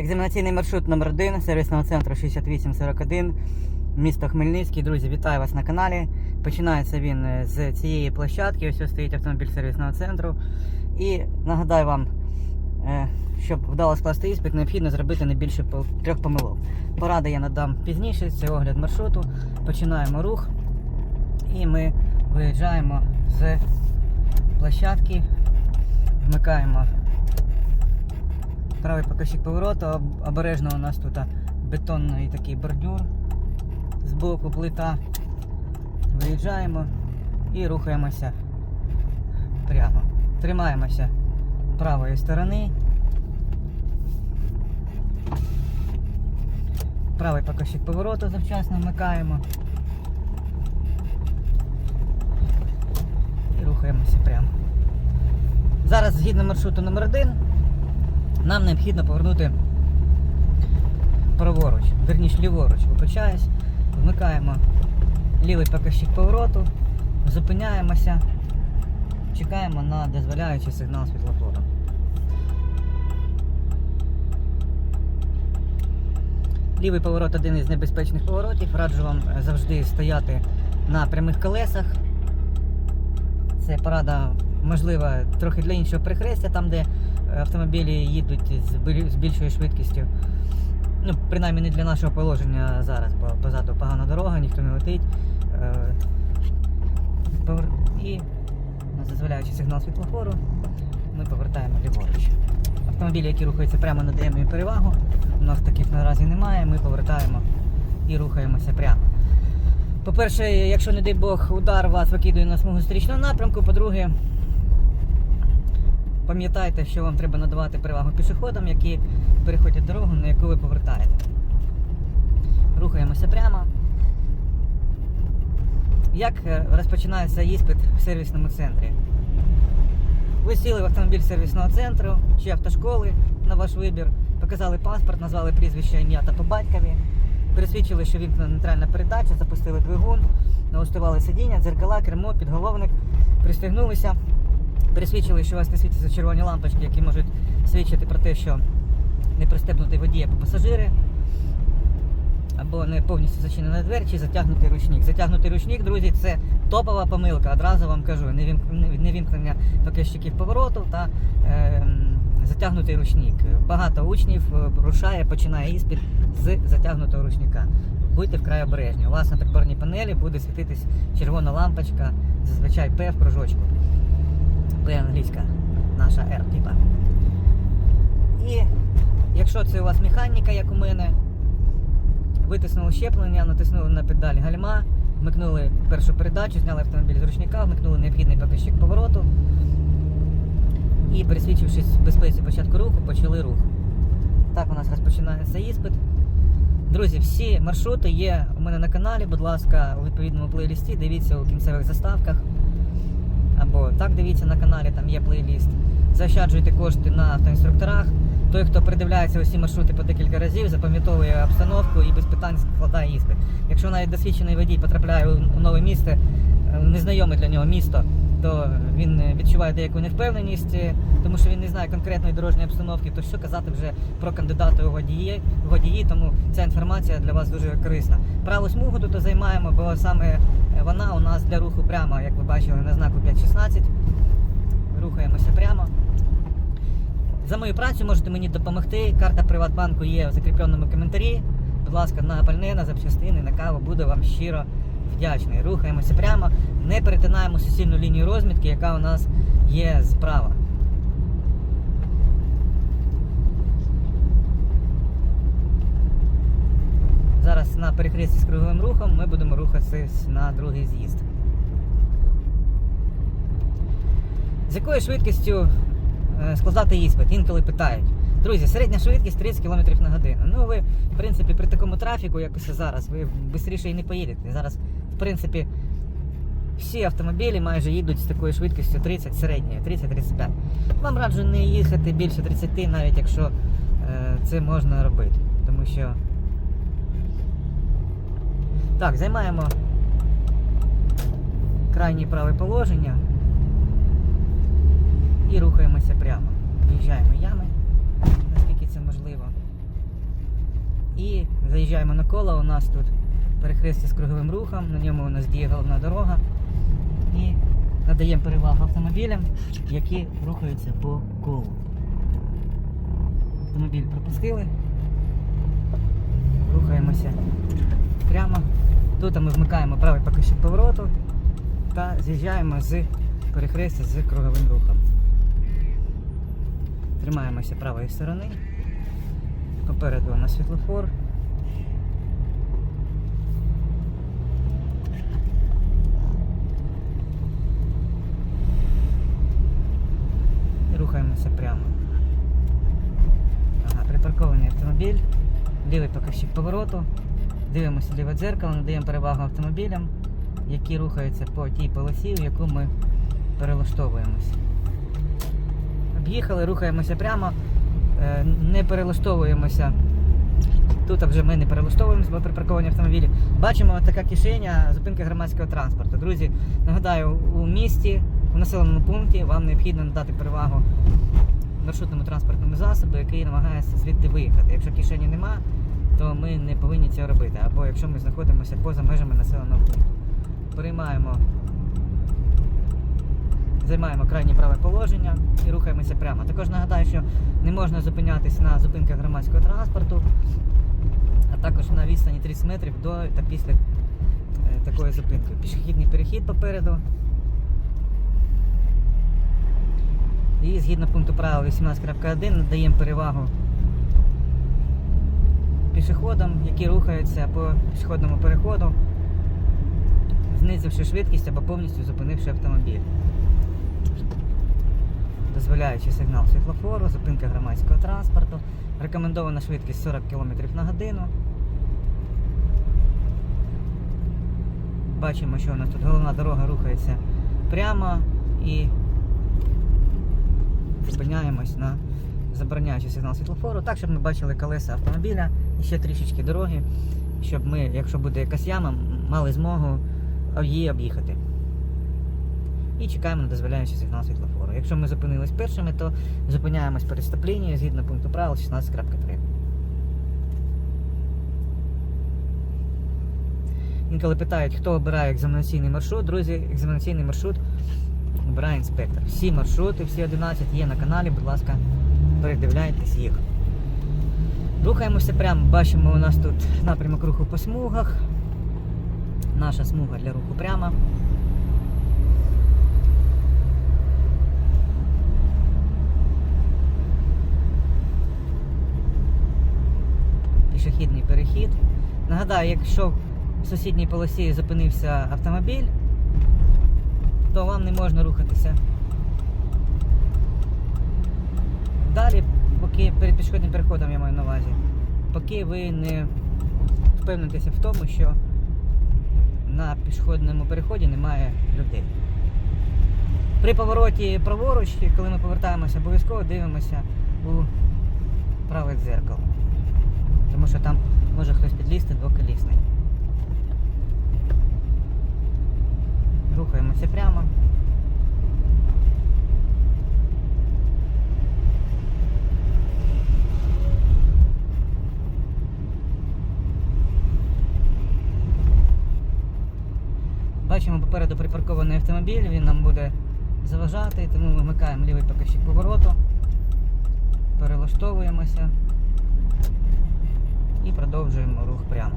Екзаменаційний маршрут номер 1 сервісного центру 6841, місто Хмельницький. Друзі, вітаю вас на каналі. Починається він е, з цієї площадки. Ось ось стоїть автомобіль сервісного центру. І нагадаю вам, е, щоб вдало скласти іспит, необхідно зробити не більше трьох помилок. Поради я надам пізніше, це огляд маршруту. Починаємо рух. І ми виїжджаємо з площадки, вмикаємо правий покажчик повороту, обережно у нас тут бетонний такий бордюр з боку плита. Виїжджаємо і рухаємося прямо. Тримаємося правої сторони. Правий покажчик повороту завчасно вмикаємо. І рухаємося прямо. Зараз згідно маршруту номер 1 нам необхідно повернути праворуч, верніше ліворуч, вибачаюсь, вмикаємо лівий покажчик повороту, зупиняємося, чекаємо на дозволяючий сигнал світлофору. Лівий поворот один із небезпечних поворотів. Раджу вам е, завжди стояти на прямих колесах. Це порада можлива трохи для іншого перехрестя, там, де автомобілі їдуть з більшою швидкістю. Ну, принаймні не для нашого положення зараз, бо позаду погана дорога, ніхто не летить. Е, І на дозволяючий сигнал світлофору ми повертаємо ліворуч. Автомобілі, які рухаються прямо, надаємо їм перевагу. У нас таких наразі немає, ми повертаємо і рухаємося прямо. По-перше, якщо, не дай Бог, удар вас викидує на смугу зустрічного напрямку, по-друге, пам'ятайте, що вам треба надавати перевагу пішоходам, які переходять дорогу, на яку ви повертаєте. Рухаємося прямо. Як е, розпочинається іспит в сервісному центрі? Ви сіли в автомобіль сервісного центру чи автошколи на ваш вибір, показали паспорт, назвали прізвище, ім'я та по батькові, пересвідчили, що вімкнена нейтральна передача, запустили двигун, налаштували сидіння, дзеркала, кермо, підголовник, пристегнулися, пересвідчили, що у вас не світяться червоні лампочки, які можуть свідчити про те, що не пристебнутий водій або пасажири, або не повністю зачинена двері, чи затягнутий ручник. Затягнутий ручник, друзі, це топова помилка. Одразу вам кажу, не вімк- не- не вімкнення покищиків повороту та е, затягнутий ручник. Багато учнів е, рушає, починає іспит з затягнутого ручника. Будьте вкрай обережні. У вас на приборній панелі буде світитись червона лампочка, зазвичай П в кружочку. П англійська, наша R, типа. І якщо це у вас механіка, як у мене, витиснули щеплення, натиснули на педаль гальма, вмикнули першу передачу, зняли автомобіль з ручника, вмикнули необхідний покажчик повороту і, пересвідчившись в безпеці початку руху, почали рух. Так у нас розпочинається іспит. Друзі, всі маршрути є у мене на каналі, будь ласка, у відповідному плейлісті, дивіться у кінцевих заставках. Або так дивіться на каналі, там є плейліст. Заощаджуйте кошти на автоінструкторах. Той, хто передивляється усі маршрути по декілька разів, запам'ятовує обстановку і без питань складає іспит. Якщо навіть досвідчений водій потрапляє у нове місце, е, незнайоме для нього місто, то він е, відчуває деяку невпевненість, е, тому що він не знає конкретної дорожньої обстановки, то що казати вже про кандидата у водії, водії, тому ця інформація для вас дуже корисна. Праву смугу тут займаємо, бо саме вона у нас для руху прямо, як ви бачили, на знаку 5.16. Рухаємося прямо. За мою працю можете мені допомогти. Карта Приватбанку є в закріпленому коментарі. Будь ласка, на пальне, на запчастини, на каву буду вам щиро вдячний. Рухаємося прямо, не перетинаємо суцільну лінію розмітки, яка у нас є справа. Зараз на перехресті з круговим рухом ми будемо рухатися на другий з'їзд. З якою швидкістю е, складати іспит? Інколи питають. Друзі, середня швидкість 30 км на годину. Ну ви, в принципі, при такому трафіку, як ось зараз, ви швидше і не поїдете. Зараз, в принципі, всі автомобілі майже їдуть з такою швидкістю 30 середньою, 30-35. Вам раджу не їхати більше 30, навіть якщо е, це можна робити. Тому що. Так, займаємо крайнє праве положення і рухаємося прямо. В'їжджаємо ями, наскільки це можливо. І заїжджаємо на коло. У нас тут перехрестя з круговим рухом, на ньому у нас діє головна дорога. І надаємо перевагу автомобілям, які рухаються по колу. Автомобіль пропустили. Рухаємося прямо. Тут ми вмикаємо правий покажчик повороту та з'їжджаємо з перехрестя з круговим рухом. Тримаємося правої сторони. Попереду у нас світлофор. Рухаємося прямо. Ага, припаркований автомобіль, лівий покажчик повороту. Дивимося ліве дзеркало, надаємо перевагу автомобілям, які рухаються по тій полосі, в яку ми перелаштовуємося. Об'їхали, рухаємося прямо, е, не перелаштовуємося. Тут вже ми не перелаштовуємося, бо припарковані автомобілі. Бачимо така кишеня зупинки громадського транспорту. Друзі, нагадаю, у місті, у населеному пункті вам необхідно надати перевагу маршрутному транспортному засобу, який намагається звідти виїхати. Якщо кишені нема, то ми не повинні цього робити. Або якщо ми знаходимося поза межами населеного пункту. Переймаємо, займаємо крайнє праве положення і рухаємося прямо. Також нагадаю, що не можна зупинятися на зупинках громадського транспорту, а також на відстані 30 метрів до та після е, такої зупинки. Пішохідний перехід попереду. І згідно пункту правил 18.1 надаємо перевагу пішоходам, які рухаються по пішохідному переходу, знизивши швидкість або повністю зупинивши автомобіль. Дозволяючи сигнал світлофору, зупинка громадського транспорту, рекомендована швидкість 40 км на годину. Бачимо, що у нас тут головна дорога рухається прямо і зупиняємось на забороняючий сигнал світлофору, так, щоб ми бачили колеса автомобіля ще трішечки дороги, щоб ми, якщо буде якась яма, мали змогу її об'їхати. І чекаємо на дозволяючий сигнал світлофору. Якщо ми зупинились першими, то зупиняємось перед стоп-лінією згідно пункту правил 16.3. Інколи питають, хто обирає екзаменаційний маршрут. Друзі, екзаменаційний маршрут обирає інспектор. Всі маршрути, всі 11 є на каналі, будь ласка, передивляйтесь їх. Рухаємося прямо, бачимо, у нас тут напрямок руху по смугах. Наша смуга для руху прямо. Пішохідний перехід. Нагадаю, якщо в сусідній полосі зупинився автомобіль, то вам не можна рухатися. Далі, поки перед пішохідним переходом я маю на увазі, поки ви не впевнитеся в тому, що на пішохідному переході немає людей. При повороті праворуч, коли ми повертаємося, обов'язково дивимося у праве дзеркало. Тому що там може хтось підлізти двоколісний. Рухаємося прямо. Бачимо попереду припаркований автомобіль, він нам буде заважати, тому ми вмикаємо лівий покажчик повороту, перелаштовуємося і продовжуємо рух прямо.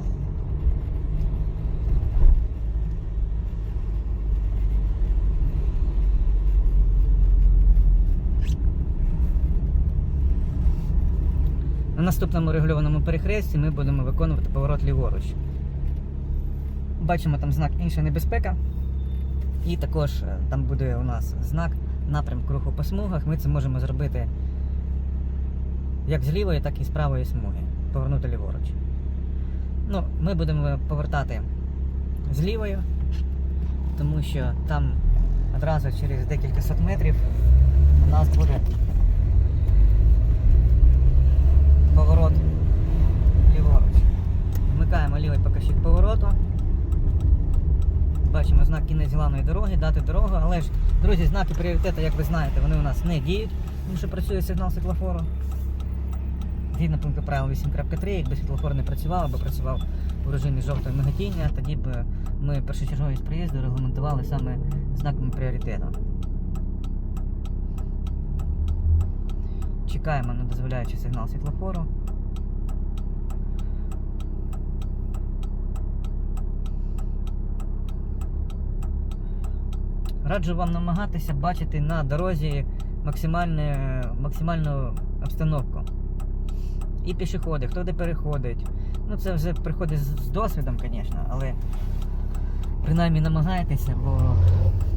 На наступному регульованому перехресті ми будемо виконувати поворот ліворуч. Бачимо там знак інша небезпека. І також е, там буде у нас знак напрямку руху по смугах. Ми це можемо зробити як з лівої, так і з правої смуги. Повернути ліворуч. Ну, ми будемо повертати з лівою, тому що там одразу через декілька сот метрів у нас буде поворот ліворуч. Вмикаємо лівий покажчик повороту. Бачимо знак кінець главної дороги, дати дорогу, але ж, друзі, знаки пріоритету, як ви знаєте, вони у нас не діють, тому що працює сигнал світлофору. згідно пункту правил 8.3, якби світлофор не працював або працював у режимі жовтого миготіння, тоді б ми першочерговість проїзду регламентували саме знаками пріоритету. Чекаємо на дозволяючий сигнал світлофору. Раджу вам намагатися бачити на дорозі максимальну обстановку. І пішоходи, хто де переходить. Ну це вже приходить з, з досвідом, звісно, але принаймні намагайтеся, бо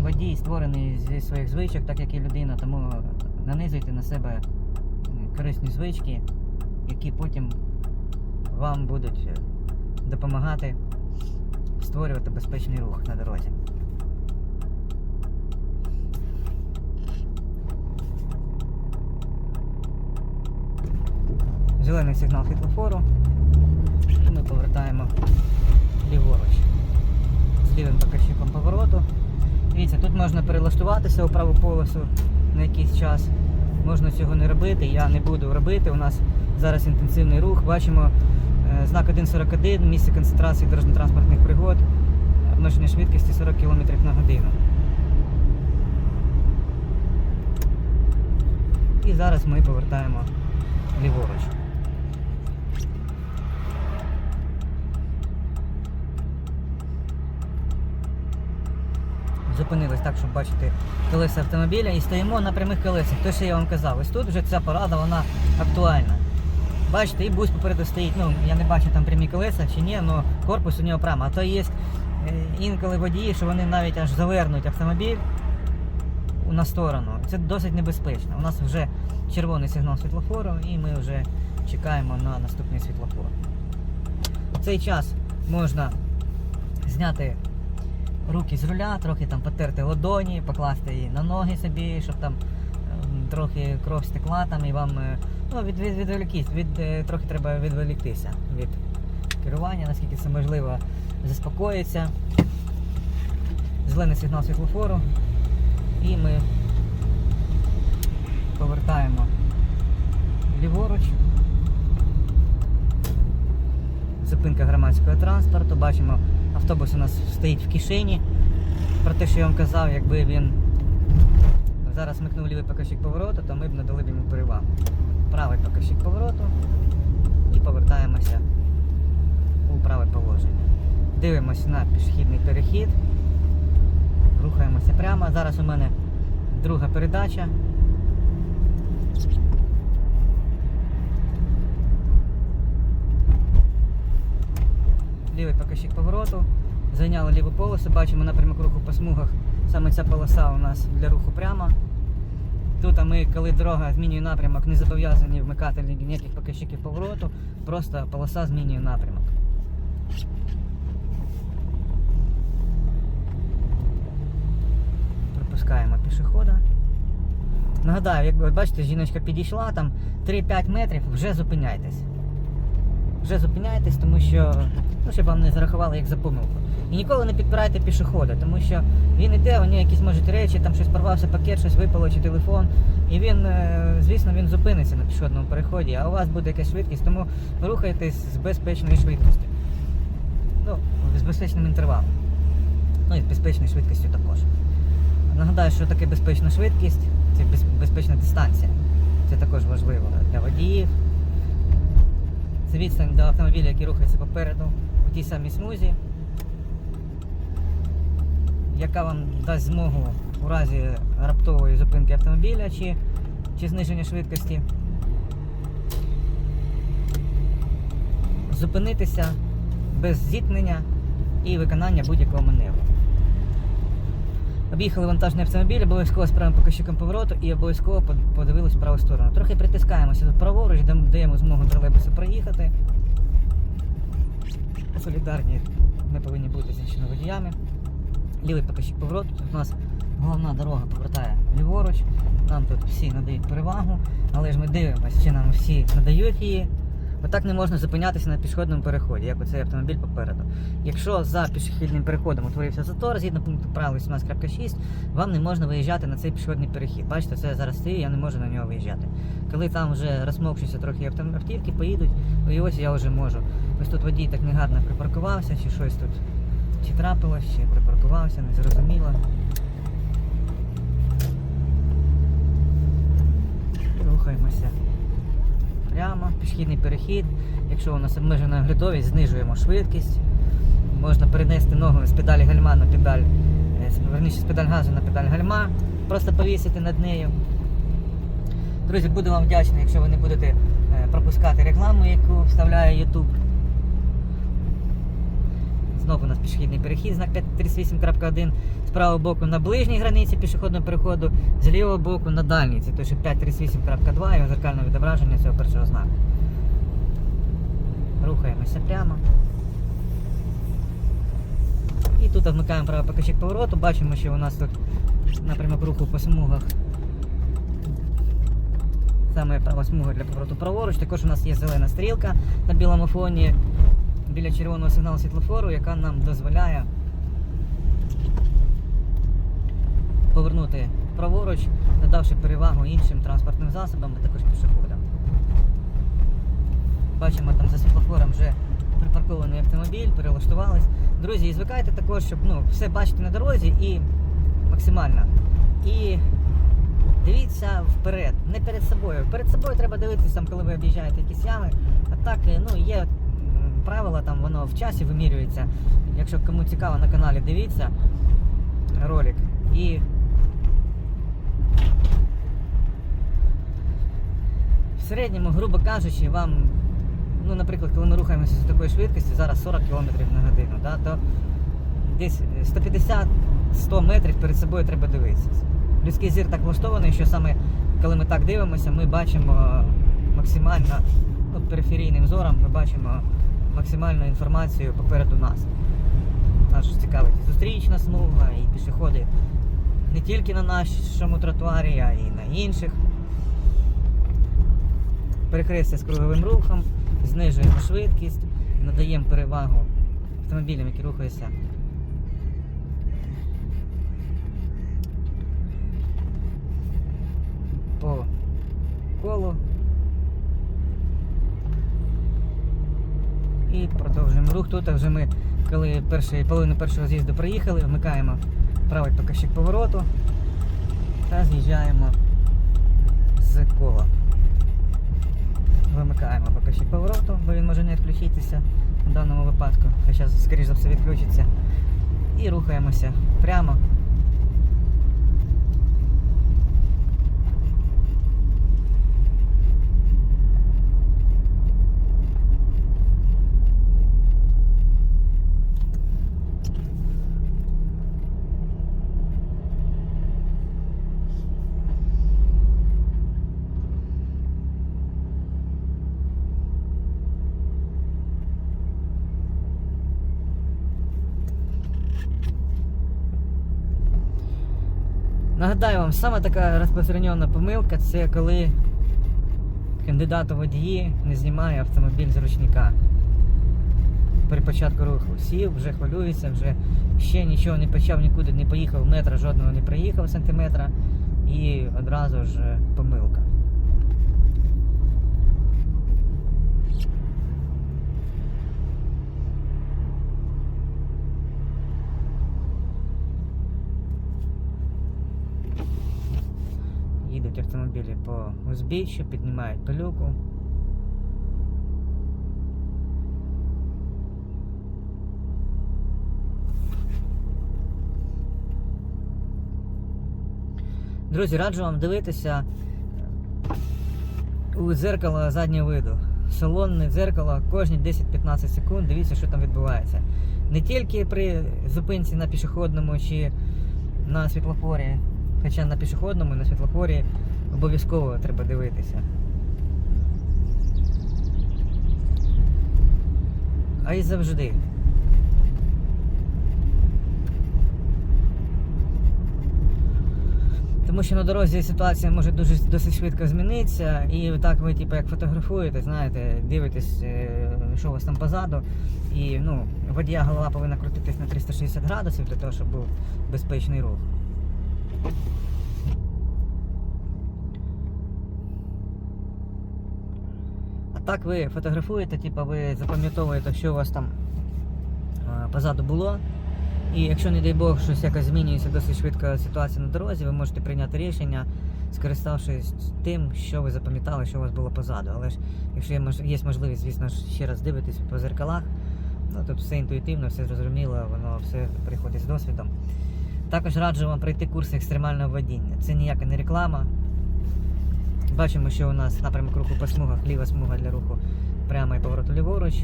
водій створений зі своїх звичок, так як і людина, тому нанизуйте на себе корисні звички, які потім вам будуть е, допомагати створювати безпечний рух на дорозі. Зелений сигнал світлофору. І ми повертаємо ліворуч з лівим показчиком повороту. Дивіться, тут можна перелаштуватися у праву полосу на якийсь час. Можна цього не робити, я не буду робити. У нас зараз інтенсивний рух. Бачимо е, знак 1.41, місце концентрації дорожньо-транспортних пригод, обмеження швидкості 40 км на годину. І зараз ми повертаємо ліворуч. Зупинились так, щоб бачити колеса автомобіля і стоїмо на прямих колесах. Те, що я вам казав, ось тут вже ця порада вона актуальна. Бачите, і бус попереду стоїть. Ну, я не бачу там прямі колеса чи ні, але корпус у нього прямо. А то є е, інколи водії, що вони навіть аж завернуть автомобіль на сторону. Це досить небезпечно. У нас вже червоний сигнал світлофору і ми вже чекаємо на наступний світлофор. В цей час можна зняти руки з руля, трохи там потерти ладоні, покласти її на ноги собі, щоб там ем, трохи кров стекла там і вам е, ну, від, від, відволіктись, від, е, трохи треба відволіктися від керування, наскільки це можливо, заспокоїться. Зелений сигнал світлофору. І ми повертаємо ліворуч. Зупинка громадського транспорту. Бачимо, автобус у нас стоїть в кишені. Про те, що я вам казав, якби він зараз смикнув лівий показчик повороту, то ми б надали б йому перевагу. Правий показчик повороту і повертаємося у праве положення. Дивимося на пішохідний перехід. Рухаємося прямо. Зараз у мене друга передача. Лівий показчик повороту. Зайняли ліву полосу, бачимо напрямок руху по смугах. Саме ця полоса у нас для руху прямо. Тут ми, коли дорога змінює напрямок, не зобов'язані вмикати ніяких показчиків повороту, просто полоса змінює напрямок. Пропускаємо пішохода. Нагадаю, як ви бачите, жіночка підійшла там 3-5 метрів, вже зупиняйтесь. Вже зупиняйтесь, тому що ну, щоб вам не зарахували як за помилку. І ніколи не підпирайте пішохода, тому що він іде, у нього якісь можуть речі, там щось порвався пакет, щось випало чи телефон. І він, е, звісно, він зупиниться на пішохідному переході, а у вас буде якась швидкість, тому рухайтесь з безпечною швидкістю. Ну, з безпечним інтервалом. Ну і з безпечною швидкістю також. Нагадаю, що таке безпечна швидкість, це безпечна дистанція. Це також важливо для водіїв. Відстань до автомобіля, який рухається попереду у тій самій смузі, яка вам дасть змогу у разі раптової зупинки автомобіля чи, чи зниження швидкості зупинитися без зіткнення і виконання будь-якого маневру. Об'їхали вантажний автомобіль, обов'язково з правим показчиком повороту і обов'язково под- подивились в праву сторону. Трохи притискаємося тут праворуч, даємо змогу тролейбусу проїхати. Солідарні ми повинні бути з іншими водіями. Лівий показчик повороту. Тут у нас головна дорога повертає ліворуч. Нам тут всі надають перевагу, але ж ми дивимося, чи нам всі надають її. Отак не можна зупинятися на пішохідному переході, як оцей автомобіль попереду. Якщо за пішохідним переходом утворився затор, згідно пункту правил 18.6, вам не можна виїжджати на цей пішохідний перехід. Бачите, це зараз стою, я не можу на нього виїжджати. Коли там вже розмовчуються трохи автівки, поїдуть, і ось я вже можу. Ось тут водій так негарно припаркувався, чи щось тут чи трапилось, чи припаркувався, не зрозуміло. Рухаємося прямо, пішохідний перехід. Якщо у нас обмежена оглядовість, знижуємо швидкість. Можна перенести ногу з педалі гальма на педаль, е, верніше з педаль газу на педаль гальма, просто повісити над нею. Друзі, буду вам вдячний, якщо ви не будете е, пропускати рекламу, яку вставляє YouTube. Знову у нас пішохідний перехід, знак 538.1 з правого боку на ближній границі пішохідного переходу, з лівого боку на дальній. Це той, що 538.2 його зеркальне відображення цього першого знаку. Рухаємося прямо. І тут вмикаємо правий покажчик повороту, бачимо, що у нас тут напрямок руху по смугах. Саме права смуга для повороту праворуч. Також у нас є зелена стрілка на білому фоні біля червоного сигналу світлофору, яка нам дозволяє повернути праворуч, надавши перевагу іншим транспортним засобам, а також пішоходам. Бачимо там за світлофором вже припаркований автомобіль, перелаштувались. Друзі, і звикайте також, щоб ну, все бачити на дорозі і максимально. І дивіться вперед, не перед собою. Перед собою треба дивитися, там, коли ви об'їжджаєте якісь ями. А так, е, ну, є правила, там воно в часі вимірюється. Якщо кому цікаво на каналі, дивіться ролик. І в середньому, грубо кажучи, вам, ну, наприклад, коли ми рухаємося з такою швидкістю, зараз 40 км на годину, да, то десь 150-100 метрів перед собою треба дивитися. Людський зір так влаштований, що саме коли ми так дивимося, ми бачимо максимально ну, периферійним зором, ми бачимо максимальну інформацію попереду нас. Нас цікавить і зустрічна смуга, і пішоходи не тільки на нашому тротуарі, а й на інших. Перехрестя з круговим рухом, знижуємо швидкість, надаємо перевагу автомобілям, які рухаються по колу. І рух. Тут вже ми, коли перший, половину першого з'їзду приїхали, вмикаємо правий показчик повороту та з'їжджаємо з кола. Вимикаємо показчик повороту, бо він може не відключитися в даному випадку, хоча, скоріш за все, відключиться. І рухаємося прямо. Нагадаю вам, саме така розпространена помилка це коли кандидат у водії не знімає автомобіль з ручника. При початку руху сів, вже хвилюється, вже ще нічого не почав, нікуди не поїхав, метра жодного не проїхав сантиметра і одразу ж помилка. Їдуть автомобілі по узбіччю, піднімають пилюку. Друзі, раджу вам дивитися у дзеркало заднього виду. Салонне дзеркало кожні 10-15 секунд. Дивіться, що там відбувається. Не тільки при зупинці на пішохідному чи на світлофорі, хоча на пішохідному і на світлофорі обов'язково треба дивитися. А й завжди. Тому що на дорозі ситуація може дуже досить швидко змінитися, і так ви, типу, як фотографуєте, знаєте, дивитесь, е, що у вас там позаду. І ну, водія голова повинна крутитись на 360 градусів для того, щоб був безпечний рух. Так ви фотографуєте, типу, ви запам'ятовуєте, що у вас там е, позаду було. І якщо, не дай Бог, щось якось змінюється досить швидко ситуація на дорозі, ви можете прийняти рішення, скориставшись тим, що ви запам'ятали, що у вас було позаду. Але ж якщо є, можливість, звісно ж, ще раз дивитись по зеркалах, ну тут все інтуїтивно, все зрозуміло, воно все приходить з досвідом. Також раджу вам пройти курси екстремального водіння. Це ніяка не реклама. Бачимо, що у нас напрямок руху по смугах, ліва смуга для руху прямо і повороту ліворуч,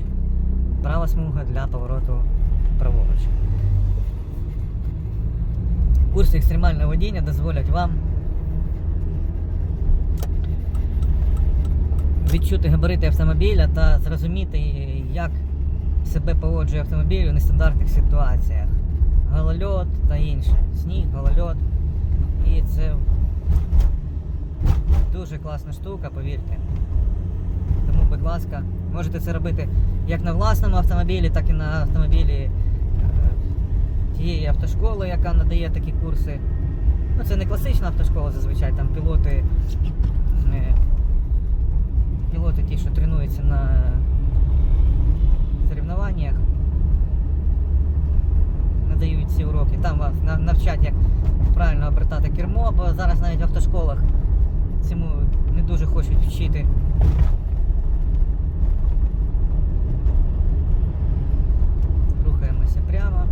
права смуга для повороту праворуч. Курси екстремального водіння дозволять вам відчути габарити автомобіля та зрозуміти, як себе поводжує автомобіль у нестандартних ситуаціях. Голольот та інше. Сніг, голольот. І це дуже класна штука, повірте. Тому, будь ласка, можете це робити як на власному автомобілі, так і на автомобілі е, тієї автошколи, яка надає такі курси. Ну, це не класична автошкола зазвичай, там пілоти. е, Пілоти ті, що тренуються на соревнованнях, надають ці уроки. Там вас навчать, як правильно обертати кермо, бо зараз навіть в автошколах цьому не дуже хочуть вчити. Рухаємося прямо.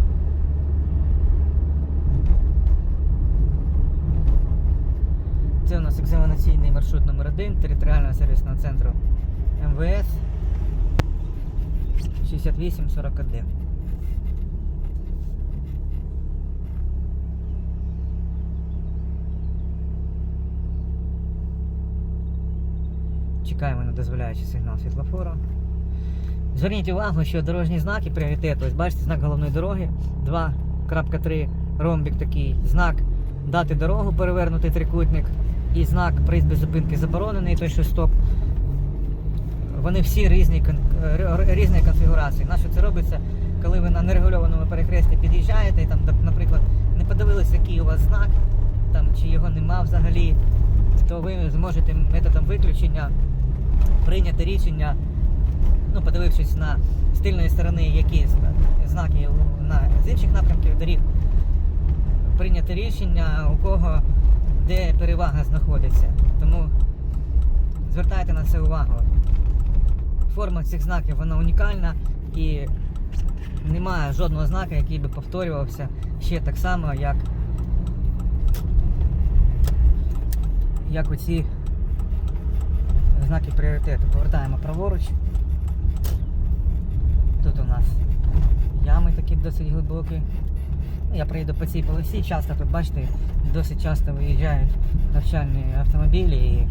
Це у нас екзаменаційний маршрут номер 1 територіального сервісного центру МВС 6841. Чекаємо на дозволяючий сигнал світлофору. Зверніть увагу, що дорожні знаки пріоритету. Ось бачите, знак головної дороги 2.3, ромбік такий, знак дати дорогу, перевернутий трикутник, і знак приїзд без зупинки заборонений, той, що стоп. Вони всі різні, е, р- різної конфігурації. На що це робиться, коли ви на нерегульованому перехресті під'їжджаєте і там, наприклад, не подивилися, який у вас знак, там, чи його нема взагалі, то ви зможете методом виключення прийняти рішення, ну, подивившись на з тильної сторони, які знаки на, з інших напрямків доріг, прийняти рішення, у кого де перевага знаходиться. Тому звертайте на це увагу. Форма цих знаків вона унікальна і немає жодного знака, який би повторювався ще так само, як, як оці знаки пріоритету. Повертаємо праворуч. Тут у нас ями такі досить глибокі. Я приїду по цій полосі, часто тут, бачите, досить часто виїжджають навчальні автомобілі і е,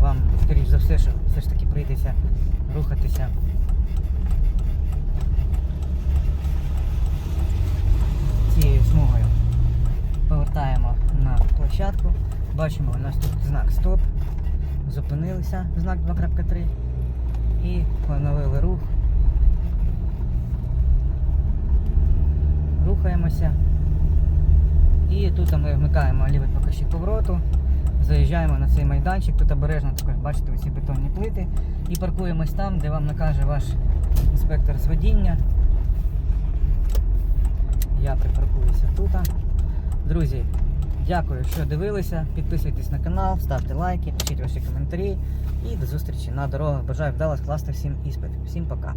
вам, скоріш за все, що все ж таки прийдеться рухатися. Цією смугою. Повертаємо на площадку. Бачимо, у нас тут знак стоп. Зупинилися, знак 2.3 і поновили рух. Рухаємося. І тут ми вмикаємо лівий покажчик повороту. Заїжджаємо на цей майданчик, тут обережно також бачите оці бетонні плити. І паркуємось там, де вам накаже ваш інспектор з водіння. Я припаркуюся тут. Друзі, дякую, що дивилися. Підписуйтесь на канал, ставте лайки, пишіть ваші коментарі. І до зустрічі на дорогах. Бажаю вдало скласти всім іспит. Всім пока.